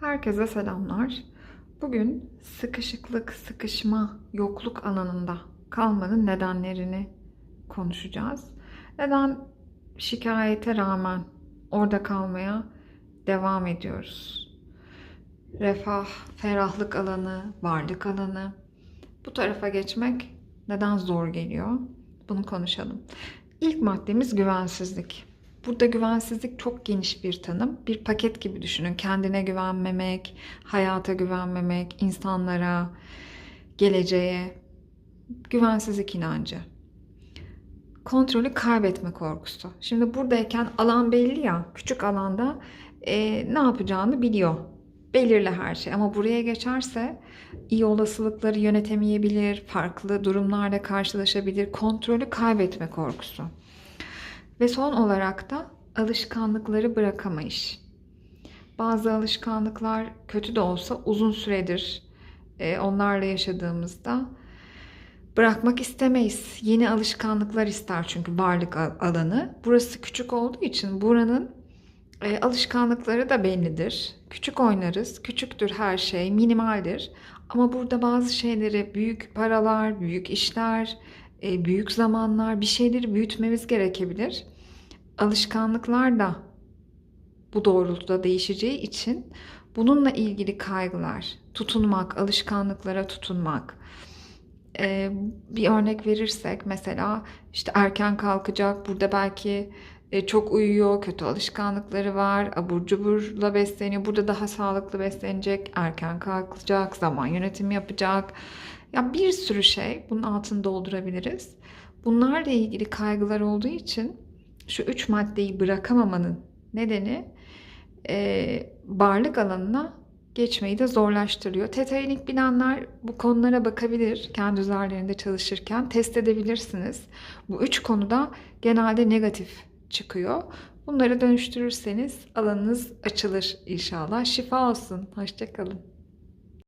Herkese selamlar. Bugün sıkışıklık, sıkışma, yokluk alanında kalmanın nedenlerini konuşacağız. Neden şikayete rağmen orada kalmaya devam ediyoruz? Refah, ferahlık alanı, varlık alanı. Bu tarafa geçmek neden zor geliyor? Bunu konuşalım. İlk maddemiz güvensizlik. Burada güvensizlik çok geniş bir tanım. Bir paket gibi düşünün. Kendine güvenmemek, hayata güvenmemek, insanlara, geleceğe. Güvensizlik inancı. Kontrolü kaybetme korkusu. Şimdi buradayken alan belli ya. Küçük alanda e, ne yapacağını biliyor. Belirli her şey. Ama buraya geçerse iyi olasılıkları yönetemeyebilir. Farklı durumlarla karşılaşabilir. Kontrolü kaybetme korkusu. Ve son olarak da alışkanlıkları bırakamayış. Bazı alışkanlıklar kötü de olsa uzun süredir e, onlarla yaşadığımızda bırakmak istemeyiz. Yeni alışkanlıklar ister çünkü varlık al- alanı. Burası küçük olduğu için buranın e, alışkanlıkları da bellidir. Küçük oynarız, küçüktür her şey, minimaldir. Ama burada bazı şeyleri büyük paralar, büyük işler, e, büyük zamanlar bir şeyleri büyütmemiz gerekebilir. Alışkanlıklar da bu doğrultuda değişeceği için bununla ilgili kaygılar, tutunmak, alışkanlıklara tutunmak. E, bir örnek verirsek mesela işte erken kalkacak, burada belki e, çok uyuyor, kötü alışkanlıkları var, abur cuburla besleniyor. Burada daha sağlıklı beslenecek, erken kalkacak, zaman yönetimi yapacak. Ya bir sürü şey bunun altını doldurabiliriz. Bunlarla ilgili kaygılar olduğu için şu üç maddeyi bırakamamanın nedeni e, varlık alanına geçmeyi de zorlaştırıyor. Teta Healing bilenler bu konulara bakabilir. Kendi üzerlerinde çalışırken test edebilirsiniz. Bu üç konuda genelde negatif çıkıyor. Bunları dönüştürürseniz alanınız açılır inşallah. Şifa olsun. Hoşçakalın.